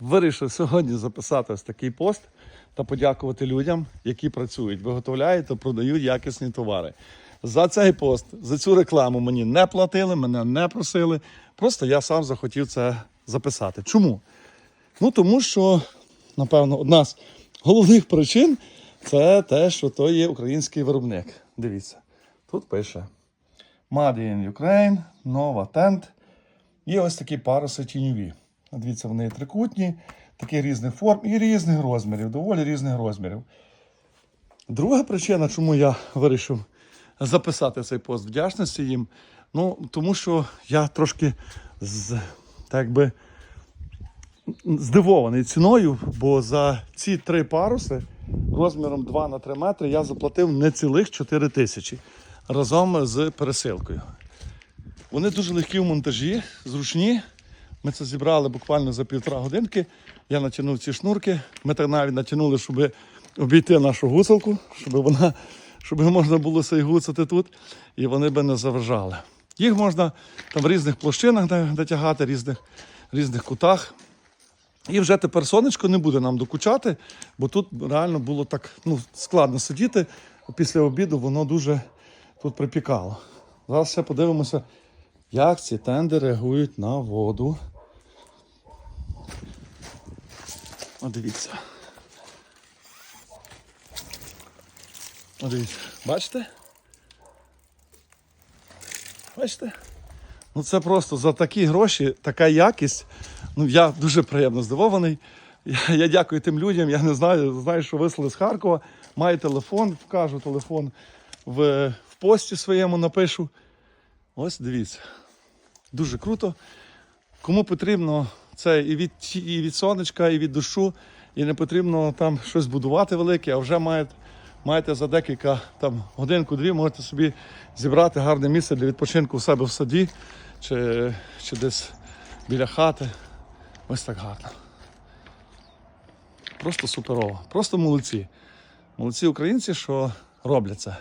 вирішив сьогодні записати ось такий пост та подякувати людям, які працюють, виготовляють та продають якісні товари. За цей пост, за цю рекламу мені не платили, мене не просили. Просто я сам захотів це записати. Чому? Ну тому що, напевно, одна з головних причин це те, що то є український виробник. Дивіться, тут пише Made in Ukraine, Nova Tent. Є ось такі паруси тіньові. Дивіться, вони трикутні, таких різних форм і різних розмірів, доволі різних розмірів. Друга причина, чому я вирішив записати цей пост вдячності їм, ну, тому що я трошки з, так би, здивований ціною, бо за ці три паруси розміром 2 на 3 метри я заплатив не цілих 4 тисячі разом з пересилкою. Вони дуже легкі в монтажі, зручні. Ми це зібрали буквально за півтора годинки. Я натягнув ці шнурки. Ми так навіть натягнули, щоб обійти нашу гуцалку, щоб вона, щоб можна було себе гуцати тут, і вони би не заважали. Їх можна там в різних площинах дотягати, різних, різних кутах. І вже тепер сонечко не буде нам докучати, бо тут реально було так ну, складно сидіти. Після обіду воно дуже тут припікало. Зараз ще подивимося, як ці тенди реагують на воду. О, дивіться. О, дивіться. Бачите? Бачите? Ну це просто за такі гроші, така якість. Ну я дуже приємно здивований. Я, я дякую тим людям. Я не знаю, знаю, що вислали з Харкова. Маю телефон, вкажу телефон в, в пості своєму напишу. Ось дивіться. Дуже круто. Кому потрібно це і від, і від сонечка, і від душу, і не потрібно там щось будувати велике, а вже маєте, маєте за декілька там годинку-дві, можете собі зібрати гарне місце для відпочинку у себе в саді чи, чи десь біля хати. Ось так гарно. Просто суперово. Просто молодці. Молодці українці, що роблять це.